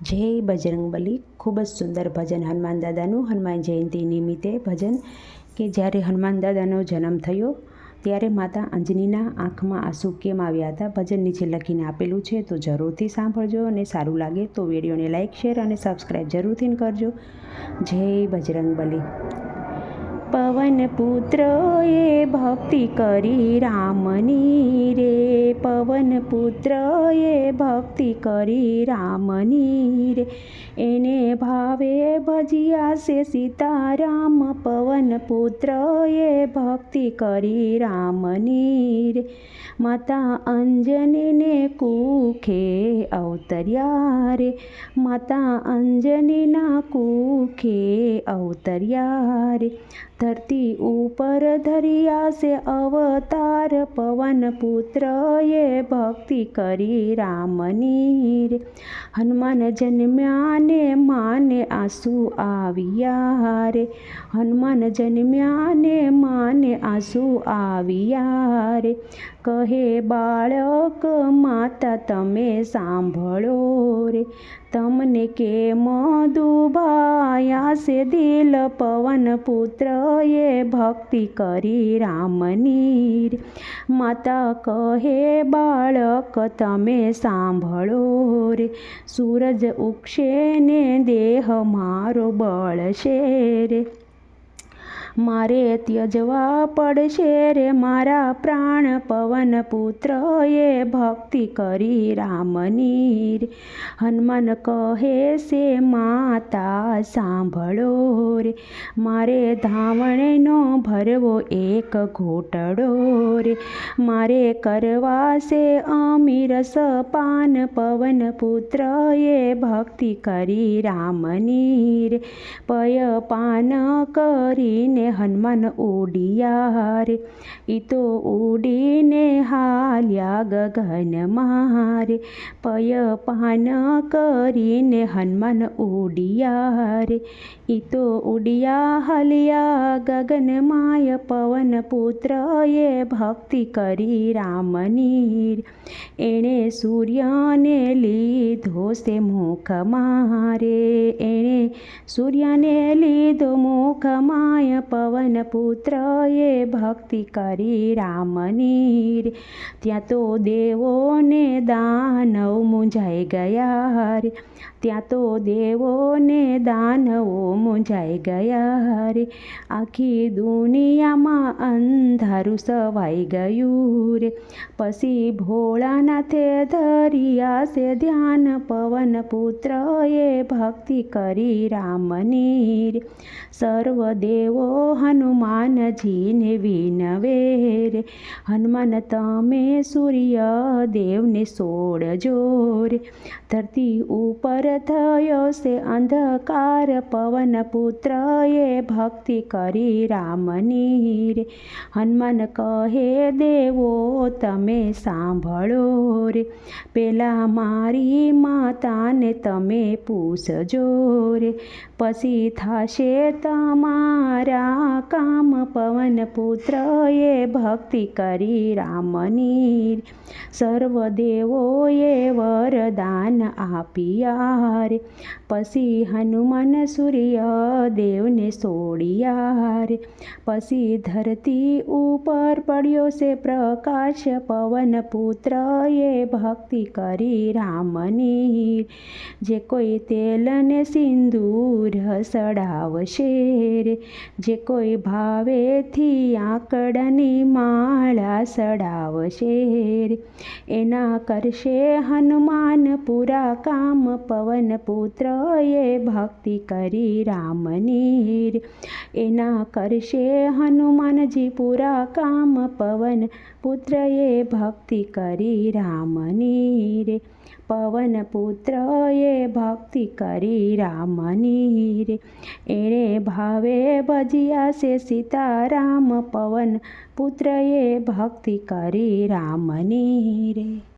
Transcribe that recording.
જય બજરંગબલી ખૂબ જ સુંદર ભજન હનુમાન દાદાનું. હનુમાન જયંતિ નિમિત્તે ભજન કે જ્યારે હનુમાન દાદાનો જન્મ થયો, ત્યારે માતા અંજનીના આંખમાં આંસુ કેમ આવ્યા હતા? ભજન નીચે લખીને આપેલું છે, તો જરૂરથી સાંભળજો અને સારું લાગે તો વિડીયોને લાઇક શેર અને સબસ્ક્રાઈબ જરૂરથી કરજો. જય બજરંગબલી પવન પુત્ર એ ભક્તિ કરી રામની રે. પવન પુત્ર એ ભક્તિ કરી રામની રે. એને ભાવે ભજિયા છે સીતારામ. પવન પુત્ર એ ભક્તિ કરી રામની રે. માતા અંજનીને કુખે અવતર્યા રે. માતા અંજનીના કુખે અવતર્યા રે. ધરતી ઉપર ધરિયા છે અવતાર, પવન પુત્ર એ ભક્તિ કરી રામની રે હનુમાન જન્મ્યા ને માને આંસુ આવ્યા રે હનુમાન જન્મ્યા ને માને આંસુ આવ્યા રે કહે, બાળક માતા, તમે સાંભળો રે. તમને કેમ દુભાયા છે? દિલ પવન પુત્રએ ભક્તિ કરી રામની રે. માતા કહે, બાળક, તમે સાંભળો રે. સૂરજ ઉગશે ને દેહ મારો બળશે રે મારે ત્યજવા પડશે રે મારા પ્રાણ. પવન પુત્ર એ ભક્તિ કરી રામની રે હનુમાન કહે છે, માતા, સાંભળો રે. મારે ધાવણનો ભરવો એક ઘોટડો રે. મારે કરવા છે અમીરસ પાન પવન પુત્ર એ ભક્તિ કરી રામની પય પાન કરીને હનુમાન ઉડિયા રે ઈ તો ઉડીને હાલ્યા ગગન મારે પય પાન કરીને હનુમાન ઉડિયા રે ઈ તો ઉડિયા હાલ્યા ગગન માય પવન પુત્ર એ ભક્તિ કરી રામની એણે સૂર્યને લીધો છે મુખ મારે એણે સૂર્યને લીધો મુખ માય પવન પુત્ર એ ભક્તિ કરી રામની ત્યાં તો દેવોને દાનવ મૂંઝાઈ ગયા રે ત્યાં તો દેવોને દાનવો મૂંઝાઈ ગયા રે આખી દુનિયામાં અંધારું સવાઈ ગયું રે. પછી ભોળાનાથે ધરિયા છે ધ્યાન પવન પુત્રએ ભક્તિ કરી રામની સર્વ દેવો હનુમાનજીને વિનવે રે હનુમાન તમે સૂર્ય દેવને સોડજો રે. ધરતી ઉપર થયો છે અંધકાર, પવન પુત્રએ ભક્તિ કરી રામની રે. હનુમાન કહે, દેવો, તમે સાંભળો રે. પેલા મારી માતાને તમે પૂછજો રે. પછી થશે તમારા કામ પવન પુત્ર એ ભક્તિ કરી રામની સર્વ દેવોએ વરદાન આપ્યા રે પછી હનુમાન સૂર્ય દેવને સોડિયા રે પછી ધરતી ઉપર પડ્યો છે પ્રકાશ પવન પુત્ર એ ભક્તિ કરી રામની જે કોઈ તેલને સિંદૂર સડાવશે રે જે કોઈ ભાવેથી આંકડાની માળા સડાવશે રે એના કરશે હનુમાન પૂરા કામ, પવન પુત્ર એ ભક્તિ કરી રામની રે એના કરશે હનુમાનજી પૂરા કામ, પવન પુત્ર એ ભક્તિ કરી રામની રે. પવન પુત્રએ ભક્તિ કરી રામની રે. એણે ભાવે ભજિયા છે સીતારામ. પવન પુત્રએ ભક્તિ કરી રામની રે.